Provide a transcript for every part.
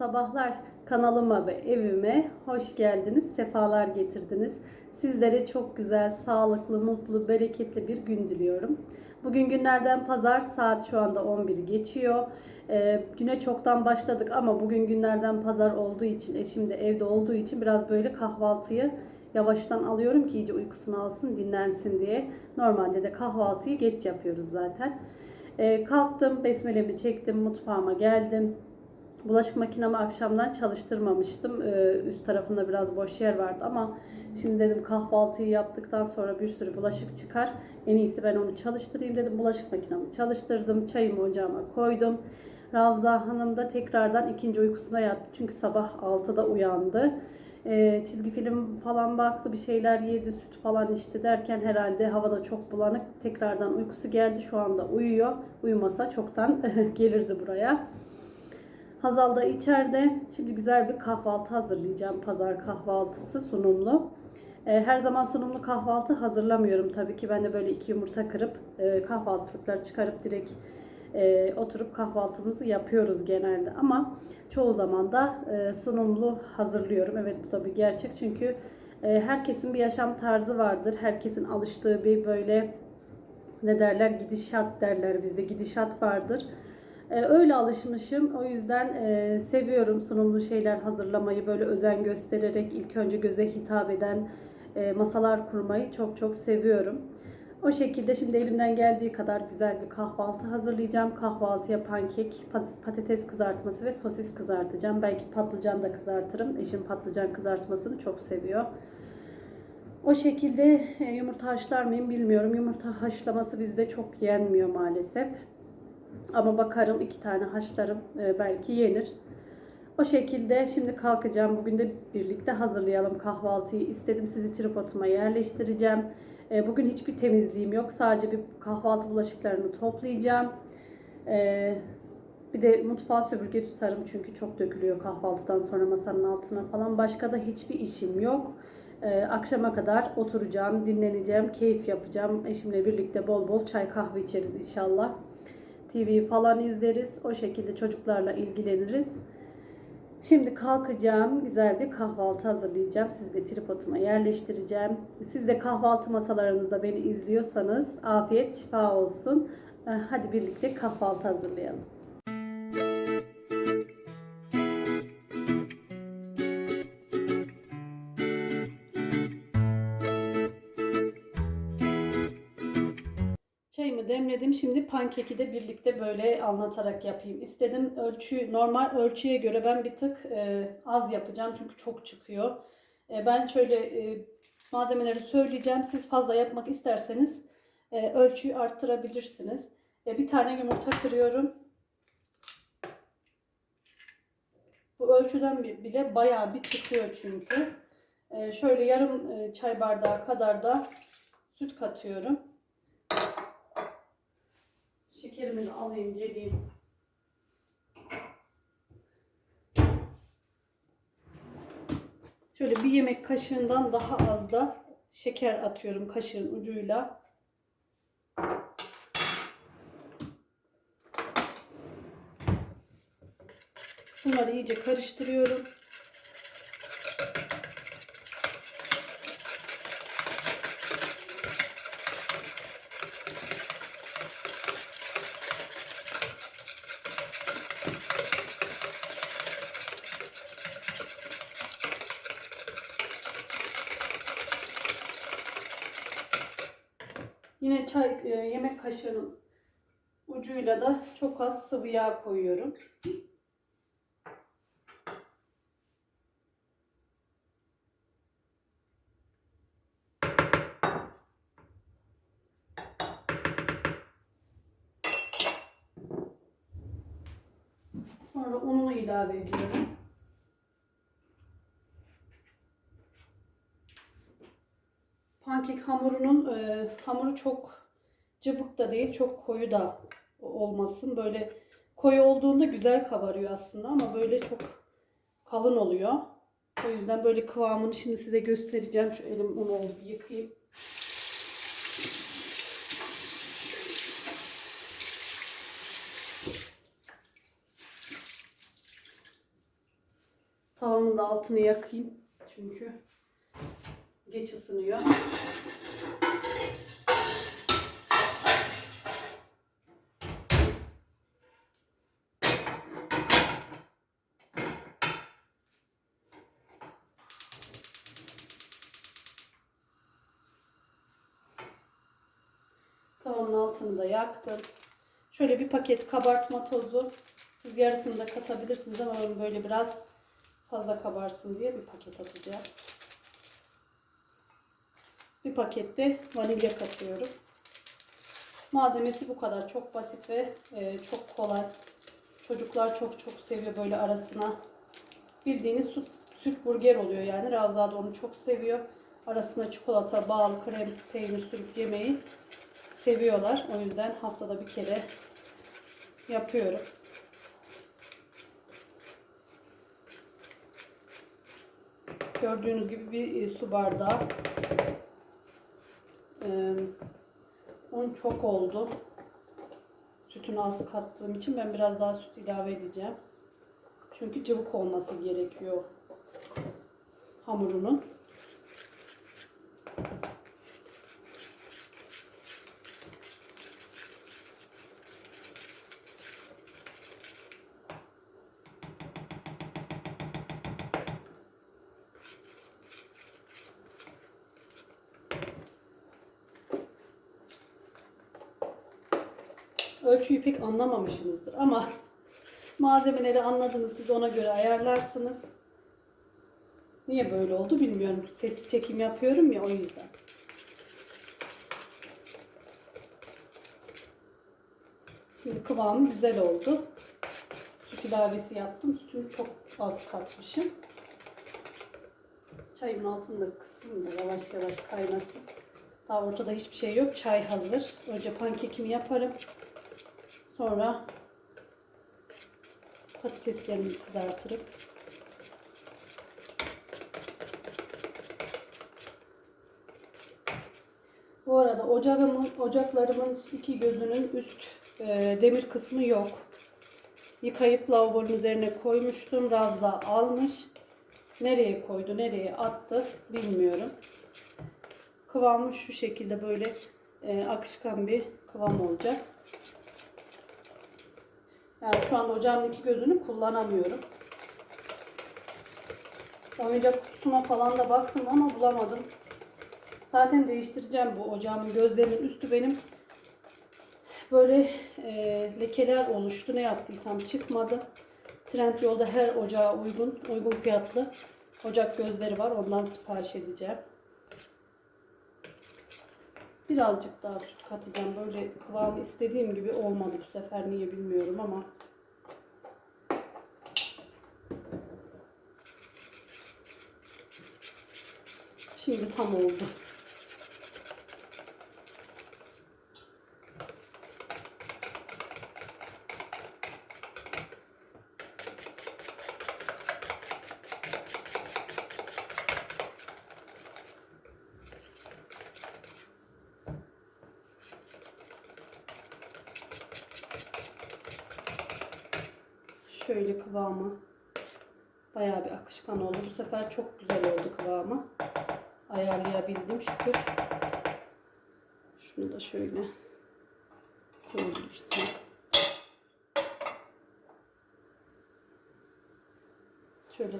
sabahlar. Kanalıma ve evime hoş geldiniz, sefalar getirdiniz. Sizlere çok güzel, sağlıklı, mutlu, bereketli bir gün diliyorum. Bugün günlerden pazar, saat şu anda 11 geçiyor. Ee, güne çoktan başladık ama bugün günlerden pazar olduğu için, eşim de evde olduğu için biraz böyle kahvaltıyı yavaştan alıyorum ki iyice uykusunu alsın, dinlensin diye. Normalde de kahvaltıyı geç yapıyoruz zaten. Ee, kalktım, besmelemi çektim, mutfağıma geldim. Bulaşık makinemi akşamdan çalıştırmamıştım. Ee, üst tarafında biraz boş yer vardı ama şimdi dedim kahvaltıyı yaptıktan sonra bir sürü bulaşık çıkar. En iyisi ben onu çalıştırayım dedim. Bulaşık makinemi çalıştırdım. Çayımı ocağıma koydum. Ravza Hanım da tekrardan ikinci uykusuna yattı. Çünkü sabah 6'da uyandı. Ee, çizgi film falan baktı, bir şeyler yedi, süt falan içti derken herhalde havada çok bulanık. Tekrardan uykusu geldi. Şu anda uyuyor. Uyumasa çoktan gelirdi buraya. Hazal da içeride. Şimdi güzel bir kahvaltı hazırlayacağım. Pazar kahvaltısı sunumlu. Ee, Her zaman sunumlu kahvaltı hazırlamıyorum tabii ki. Ben de böyle iki yumurta kırıp e, kahvaltılıkları çıkarıp direkt e, oturup kahvaltımızı yapıyoruz genelde. Ama çoğu zaman da e, sunumlu hazırlıyorum. Evet bu da bir gerçek çünkü herkesin bir yaşam tarzı vardır. Herkesin alıştığı bir böyle ne derler gidişat derler bizde gidişat vardır. Ee, öyle alışmışım. O yüzden e, seviyorum sunumlu şeyler hazırlamayı böyle özen göstererek ilk önce göze hitap eden e, masalar kurmayı çok çok seviyorum. O şekilde şimdi elimden geldiği kadar güzel bir kahvaltı hazırlayacağım. Kahvaltıya pankek, patates kızartması ve sosis kızartacağım. Belki patlıcan da kızartırım. Eşim patlıcan kızartmasını çok seviyor. O şekilde e, yumurta haşlar mıyım bilmiyorum. Yumurta haşlaması bizde çok yenmiyor maalesef. Ama bakarım iki tane haşlarım e, belki yenir. O şekilde şimdi kalkacağım. Bugün de birlikte hazırlayalım kahvaltıyı. İstedim sizi tripoduma yerleştireceğim. E, Bugün hiçbir temizliğim yok. Sadece bir kahvaltı bulaşıklarını toplayacağım. E, Bir de mutfağa süpürge tutarım çünkü çok dökülüyor kahvaltıdan sonra masanın altına falan. Başka da hiçbir işim yok. Akşama kadar oturacağım, dinleneceğim, keyif yapacağım. Eşimle birlikte bol bol çay kahve içeriz inşallah. TV falan izleriz. O şekilde çocuklarla ilgileniriz. Şimdi kalkacağım. Güzel bir kahvaltı hazırlayacağım. Sizi de tripoduma yerleştireceğim. Siz de kahvaltı masalarınızda beni izliyorsanız afiyet şifa olsun. Hadi birlikte kahvaltı hazırlayalım. Çayımı demledim. Şimdi pankeki de birlikte böyle anlatarak yapayım. İstedim ölçü normal ölçüye göre ben bir tık e, az yapacağım çünkü çok çıkıyor. E, ben şöyle e, malzemeleri söyleyeceğim. Siz fazla yapmak isterseniz e, ölçüyü arttırabilirsiniz. E, bir tane yumurta kırıyorum. Bu ölçüden bi- bile bayağı bir çıkıyor çünkü. E, şöyle yarım e, çay bardağı kadar da süt katıyorum. De alayım geleyim. Şöyle bir yemek kaşığından daha az da şeker atıyorum kaşığın ucuyla. Bunları iyice karıştırıyorum. Yine çay e, yemek kaşığının ucuyla da çok az sıvı yağ koyuyorum. Sonra ununu ilave ediyorum. Pankek hamurunun e, hamuru çok cıvık da değil, çok koyu da olmasın. Böyle koyu olduğunda güzel kabarıyor aslında ama böyle çok kalın oluyor. O yüzden böyle kıvamını şimdi size göstereceğim. Şu elim un oldu bir yıkayayım. Tavamın da altını yakayım. Çünkü geç ısınıyor. Tavamın altını da yaktım. Şöyle bir paket kabartma tozu. Siz yarısını da katabilirsiniz ama ben böyle biraz fazla kabarsın diye bir paket atacağım. Bir pakette vanilya katıyorum. Malzemesi bu kadar. Çok basit ve e, çok kolay. Çocuklar çok çok seviyor böyle arasına. Bildiğiniz süt, süt burger oluyor yani. Ravza da onu çok seviyor. Arasına çikolata, bal, krem, peynir sürüp yemeyi seviyorlar. O yüzden haftada bir kere yapıyorum. Gördüğünüz gibi bir e, su bardağı. Ee, un çok oldu. Sütünü az kattığım için ben biraz daha süt ilave edeceğim. Çünkü cıvık olması gerekiyor hamurunun. Ölçüyü pek anlamamışsınızdır ama malzemeleri anladınız siz ona göre ayarlarsınız. Niye böyle oldu bilmiyorum. Sesli çekim yapıyorum ya o yüzden. Şimdi kıvamı güzel oldu. Süt ilavesi yaptım. Sütünü çok az katmışım. Çayın altını da kısayım da yavaş yavaş kaynasın. Daha ortada hiçbir şey yok. Çay hazır. Önce pankekimi yaparım. Sonra patateslerimi kızartırım. Bu arada ocağımın, ocaklarımın iki gözünün üst e, demir kısmı yok. Yıkayıp lavabonun üzerine koymuştum. Ravza almış. Nereye koydu, nereye attı bilmiyorum. Kıvamı şu şekilde böyle e, akışkan bir kıvam olacak. Yani şu anda ocağımın iki gözünü kullanamıyorum. Oyuncak kutusuna falan da baktım ama bulamadım. Zaten değiştireceğim bu ocağımın gözlerinin üstü benim böyle e, lekeler oluştu. Ne yaptıysam çıkmadı. Trendyol'da her ocağa uygun, uygun fiyatlı ocak gözleri var. Ondan sipariş edeceğim. Birazcık daha süt katacağım. Böyle kıvamı istediğim gibi olmadı bu sefer. Niye bilmiyorum ama. Şimdi tam oldu. Şöyle kıvamı bayağı bir akışkan oldu. Bu sefer çok güzel oldu kıvamı. Ayarlayabildim şükür. Şunu da şöyle koyabilirsin. Şöyle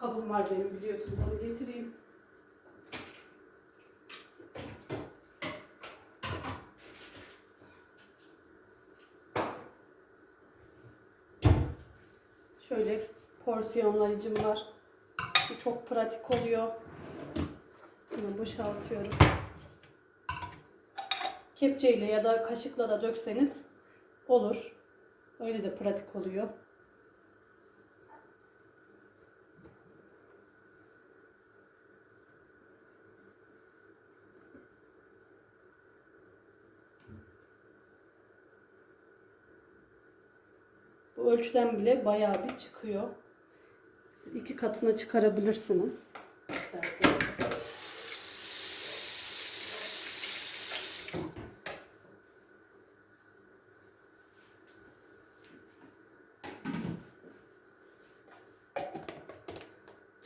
kabım var benim biliyorsunuz onu getireyim. Şöyle porsiyonlayıcım var. Bu çok pratik oluyor. Bunu boşaltıyorum. Kepçeyle ya da kaşıkla da dökseniz olur. Öyle de pratik oluyor. Bu ölçüden bile bayağı bir çıkıyor. Siz iki katına çıkarabilirsiniz. isterseniz.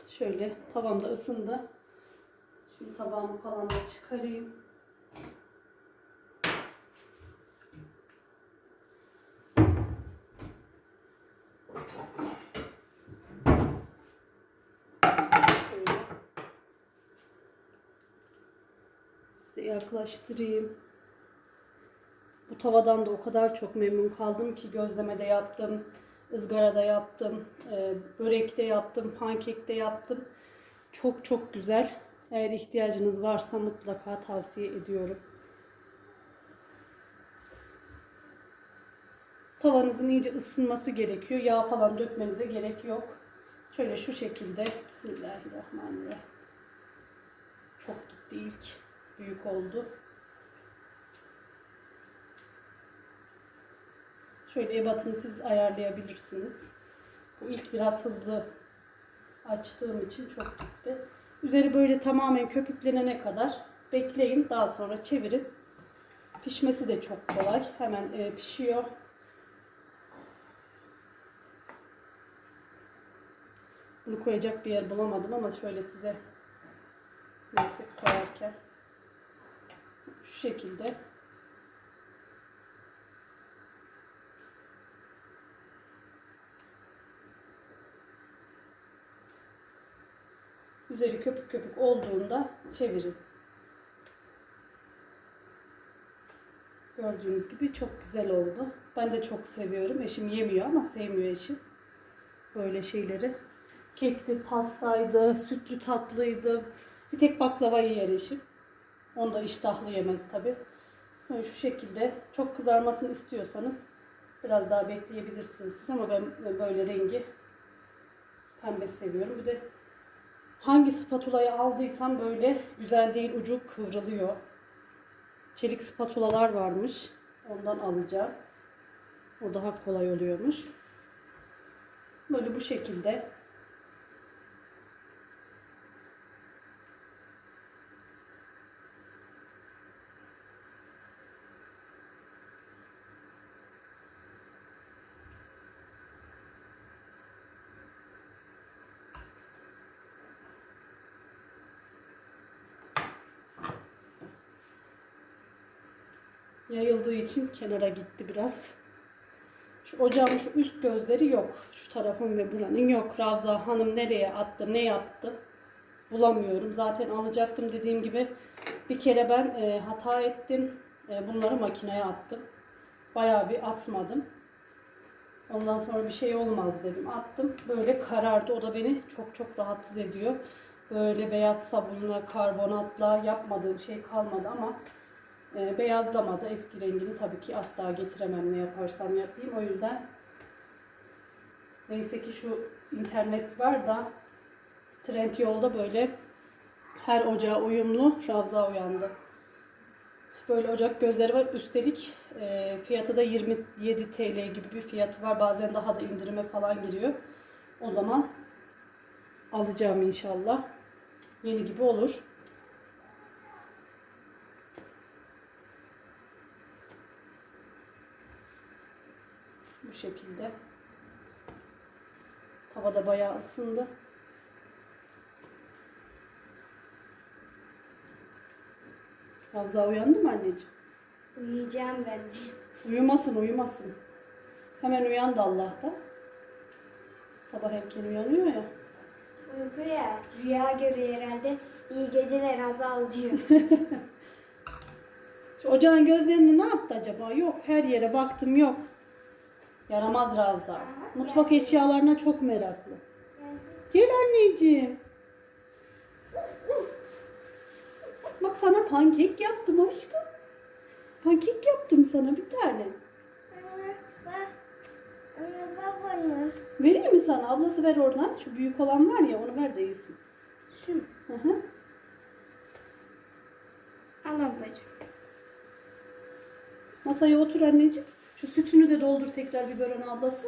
Şöyle tavam da ısındı. Şimdi tabağımı falan da çıkarayım. Şöyle. Size yaklaştırayım. Bu tavadan da o kadar çok memnun kaldım ki gözlemede yaptım, ızgarada yaptım, e, börekte yaptım, pankekte yaptım. Çok çok güzel. Eğer ihtiyacınız varsa mutlaka tavsiye ediyorum. Tavanızın iyice ısınması gerekiyor. Yağ falan dökmenize gerek yok. Şöyle şu şekilde. Bismillahirrahmanirrahim. Çok gitti ilk. Büyük oldu. Şöyle ebatını siz ayarlayabilirsiniz. Bu ilk biraz hızlı açtığım için çok gitti. Üzeri böyle tamamen köpüklenene kadar bekleyin. Daha sonra çevirin. Pişmesi de çok kolay. Hemen e, pişiyor. Bunu koyacak bir yer bulamadım ama şöyle size neyse koyarken şu şekilde Üzeri köpük köpük olduğunda çevirin. Gördüğünüz gibi çok güzel oldu. Ben de çok seviyorum. Eşim yemiyor ama sevmiyor eşim. Böyle şeyleri. Kekti, pastaydı, sütlü tatlıydı. Bir tek baklavayı yer eşim. Onu da iştahlı yemez tabi. Böyle şu şekilde çok kızarmasını istiyorsanız biraz daha bekleyebilirsiniz siz ama ben böyle rengi pembe seviyorum. Bir de Hangi spatulayı aldıysam böyle güzel değil ucu kıvrılıyor. Çelik spatulalar varmış. Ondan alacağım. O daha kolay oluyormuş. Böyle bu şekilde. Yayıldığı için kenara gitti biraz. Şu ocağın şu üst gözleri yok. Şu tarafın ve buranın yok. Ravza Hanım nereye attı, ne yaptı bulamıyorum. Zaten alacaktım dediğim gibi. Bir kere ben e, hata ettim. E, bunları makineye attım. Bayağı bir atmadım. Ondan sonra bir şey olmaz dedim. Attım. Böyle karardı. O da beni çok çok rahatsız ediyor. Böyle beyaz sabunla, karbonatla yapmadığım şey kalmadı ama e, beyazlamadı. Eski rengini tabii ki asla getiremem ne yaparsam yapayım. O yüzden neyse ki şu internet var da trend yolda böyle her ocağa uyumlu Ravza uyandı. Böyle ocak gözleri var. Üstelik e, fiyatı da 27 TL gibi bir fiyatı var. Bazen daha da indirime falan giriyor. O zaman alacağım inşallah. Yeni gibi olur. Bu şekilde. Tavada bayağı ısındı. Havza uyandı mı anneciğim? Uyuyacağım ben de. Uyumasın uyumasın. Hemen uyandı Allah'ta. Sabah erken uyanıyor ya. Uyku ya. Rüya görüyor herhalde. İyi geceler Hazal diyor. Şu ocağın gözlerini ne yaptı acaba? Yok her yere baktım yok. Yaramaz Ravza. Mutfak eşyalarına çok meraklı. Gel anneciğim. Bak sana pankek yaptım aşkım. Pankek yaptım sana bir tane. Vereyim mi sana? Ablası ver oradan. Şu büyük olan var ya onu ver de yesin. Şu. Hı hı. Al ablacığım. Masaya otur anneciğim. Şu sütünü de doldur tekrar biberon ablası.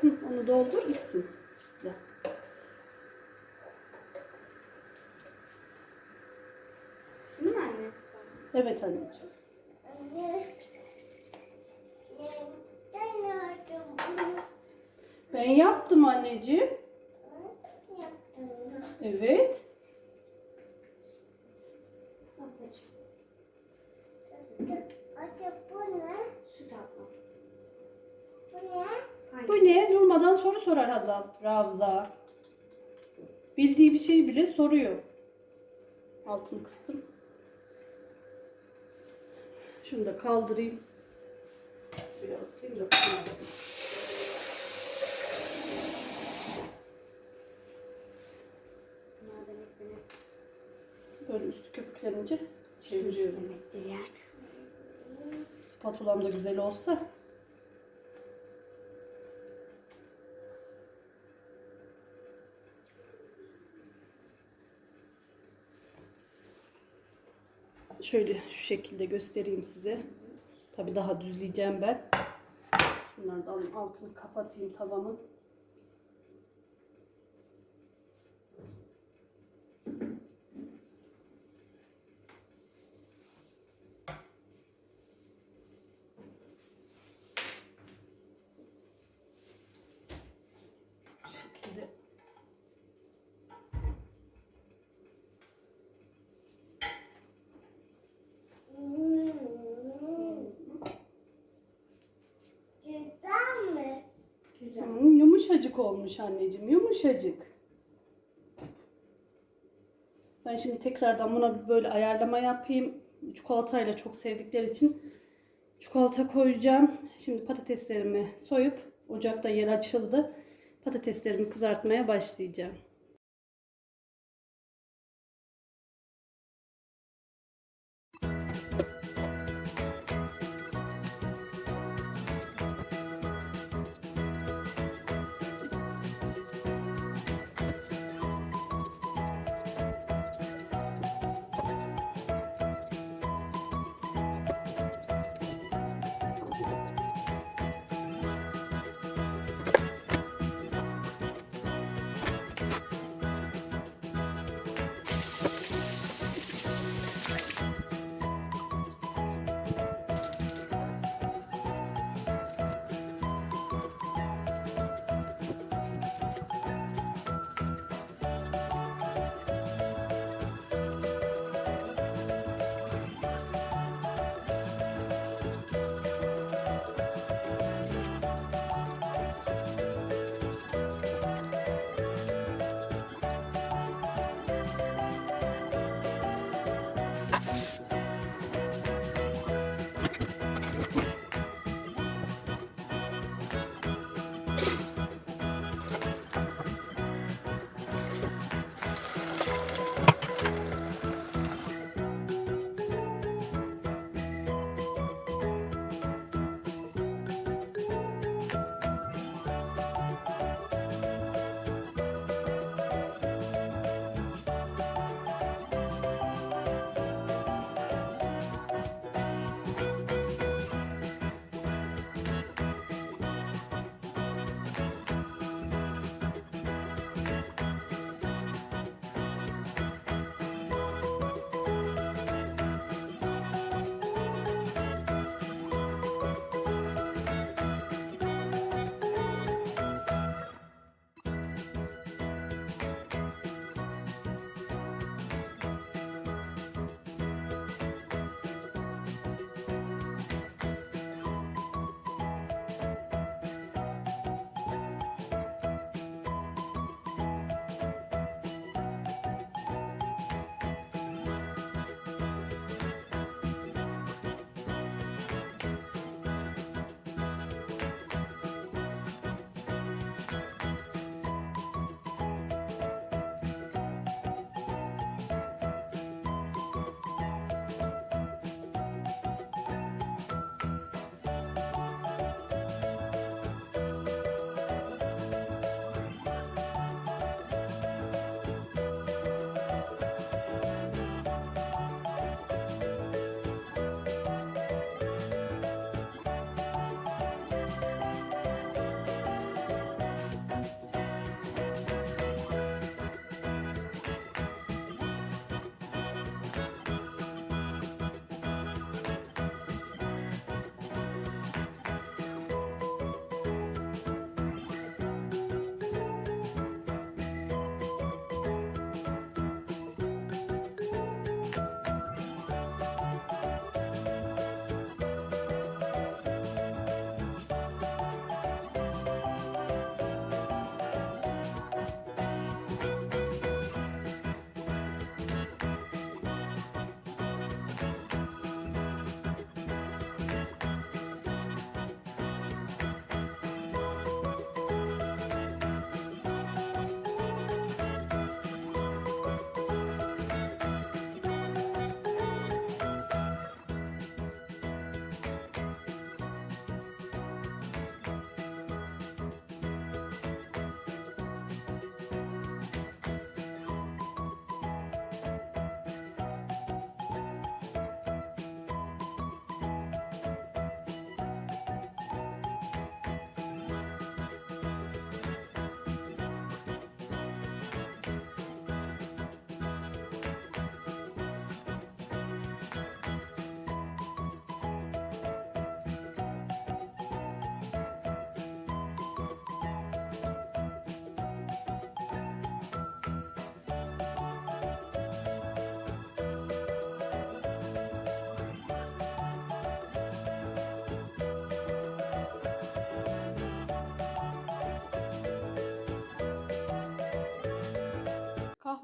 Hı, onu doldur içsin. Gel. Şunu mu anne? Evet anneciğim. Ben yaptım anneciğim. Evet. Ablacığım. Acaba bu ne? Süt ablam. Bu ne? Hangi? Bu ne? Durmadan soru sorar Hazal. Ravza. Bildiği bir şeyi bile soruyor. Altını kıstım. Şunu da kaldırayım. Islayayım da Böyle üstü köpüklenince çeviriyorum. Spatulam da güzel olsa. Şöyle şu şekilde göstereyim size. Tabi daha düzleyeceğim ben. Şunları da alayım altını kapatayım tavamın. Bu şekilde. Güzel mi? Hmm, yumuşacık olmuş anneciğim, yumuşacık. Ben şimdi tekrardan buna böyle ayarlama yapayım. Çikolatayla çok sevdikleri için çikolata koyacağım. Şimdi patateslerimi soyup ocakta yer açıldı. Patateslerimi kızartmaya başlayacağım.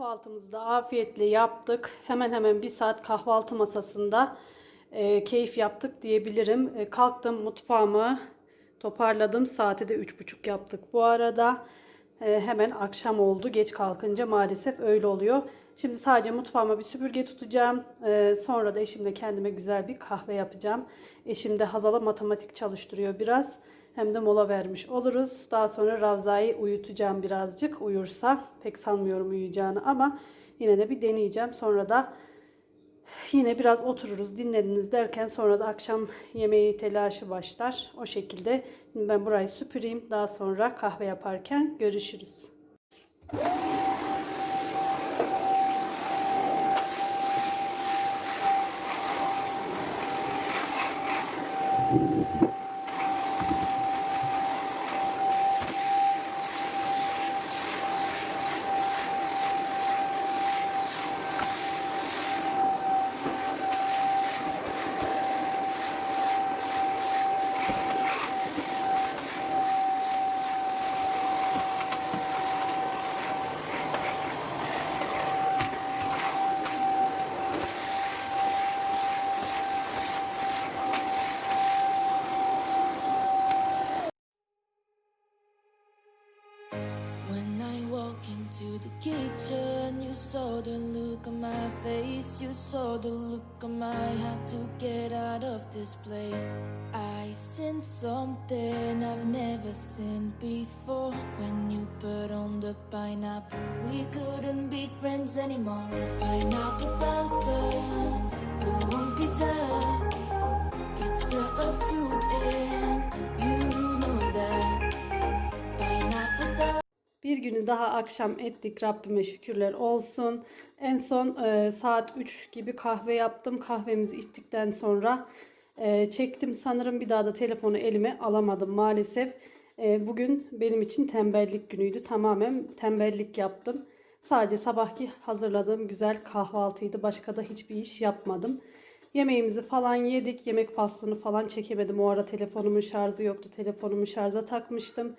Kahvaltımızı da afiyetle yaptık. Hemen hemen bir saat kahvaltı masasında e, keyif yaptık diyebilirim. E, kalktım mutfağımı toparladım. Saati de üç buçuk yaptık. Bu arada e, hemen akşam oldu. Geç kalkınca maalesef öyle oluyor. Şimdi sadece mutfağıma bir süpürge tutacağım. E, sonra da eşimle kendime güzel bir kahve yapacağım. Eşim de Hazal'a matematik çalıştırıyor biraz. Hem de mola vermiş oluruz. Daha sonra Ravza'yı uyutacağım birazcık. Uyursa pek sanmıyorum uyuyacağını ama yine de bir deneyeceğim. Sonra da yine biraz otururuz dinlediniz derken sonra da akşam yemeği telaşı başlar. O şekilde ben burayı süpüreyim. Daha sonra kahve yaparken görüşürüz. Saw the look on my face, you saw the look on my had to get out of this place. I seen something I've never seen before. When you put on the pineapple, we couldn't be friends anymore. Pineapple thousands, go on pizza. Bir günü daha akşam ettik. Rabbime şükürler olsun. En son e, saat 3 gibi kahve yaptım. Kahvemizi içtikten sonra e, çektim. Sanırım bir daha da telefonu elime alamadım maalesef. E, bugün benim için tembellik günüydü. Tamamen tembellik yaptım. Sadece sabahki hazırladığım güzel kahvaltıydı. Başka da hiçbir iş yapmadım. Yemeğimizi falan yedik. Yemek faslını falan çekemedim. O ara telefonumun şarjı yoktu. Telefonumu şarja takmıştım.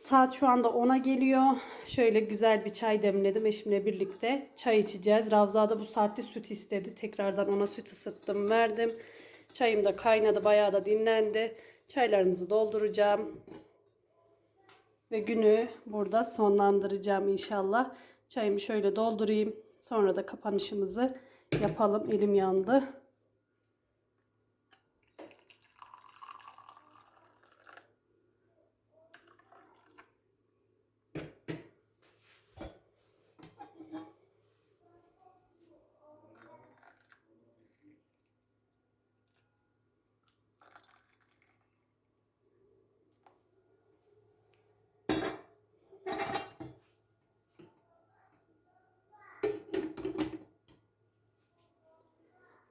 Saat şu anda 10'a geliyor. Şöyle güzel bir çay demledim eşimle birlikte. Çay içeceğiz. Ravza da bu saatte süt istedi. Tekrardan ona süt ısıttım, verdim. Çayım da kaynadı, bayağı da dinlendi. Çaylarımızı dolduracağım. Ve günü burada sonlandıracağım inşallah. Çayımı şöyle doldurayım. Sonra da kapanışımızı yapalım. Elim yandı.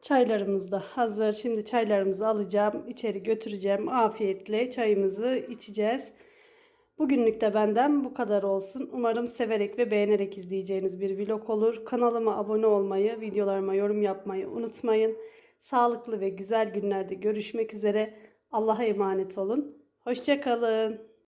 Çaylarımız da hazır. Şimdi çaylarımızı alacağım, içeri götüreceğim. Afiyetle çayımızı içeceğiz. Bugünlük de benden bu kadar olsun. Umarım severek ve beğenerek izleyeceğiniz bir vlog olur. Kanalıma abone olmayı, videolarıma yorum yapmayı unutmayın. Sağlıklı ve güzel günlerde görüşmek üzere. Allah'a emanet olun. Hoşçakalın.